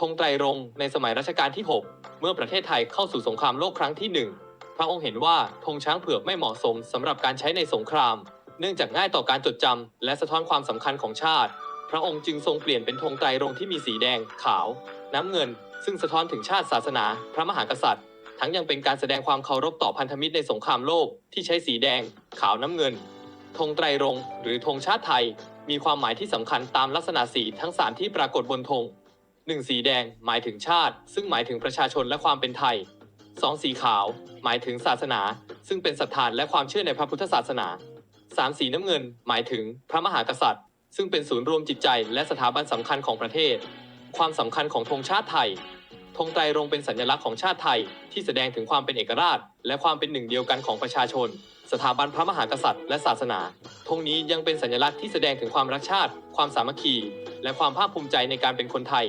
ธงไตรรงในสมัยรัชกาลที่ 6 เมื่อประเทศไทยเข้าสู่สงครามโลกครั้งที่หนึ่งพระองค์เห็นว่าธงช้างเผือกไม่เหมาะสมสำหรับการใช้ในสงคราม เนื่องจากง่ายต่อการจดจำและสะท้อนความสำคัญของชาติ พระองค์จึงทรงเปลี่ยนเป็นธงไตรรงที่มีสีแดง ขาว น้ำเงิน ซึ่งสะท้อนถึงชาติศาสนา พระมหากษัตริย์ ทั้งยังเป็นการแสดงความเคารพต่อพันธมิตรในสงครามโลกที่ใช้สีแดง ขาวน้ำเงินธงไตรรงหรือธงชาติไทย มีความหมายที่สำคัญตามลักษณะสีทั้งสามที่ปรากฏบนธง หนึ่งสีแดงหมายถึงชาติ ซึ่งหมายถึงประชาชนและความเป็นไทยสองสีขาว หมายถึงศาสนา ซึ่งเป็นศรัทธาและความเชื่อในพระพุทธศาสนาสามสีน้ำเงิน หมายถึงพระมหากษัตริย์ ซึ่งเป็นศูนย์รวมจิตใจ และสถาบันสำคัญของประเทศ ความสำคัญของธงชาติไทยธงไตรรงเป็นสัญลักษณ์ของชาติไทย ที่แสดงถึงความเป็นเอกราช และความเป็นหนึ่งเดียวกันของประชาชน สถาบันพระมหากษัตริย์และศาสนาธงนี้ยังเป็นสัญลักษณ์ที่แสดงถึงความรักชาติ ความสามัคคี และความภาคภูมิใจในการเป็นคนไทย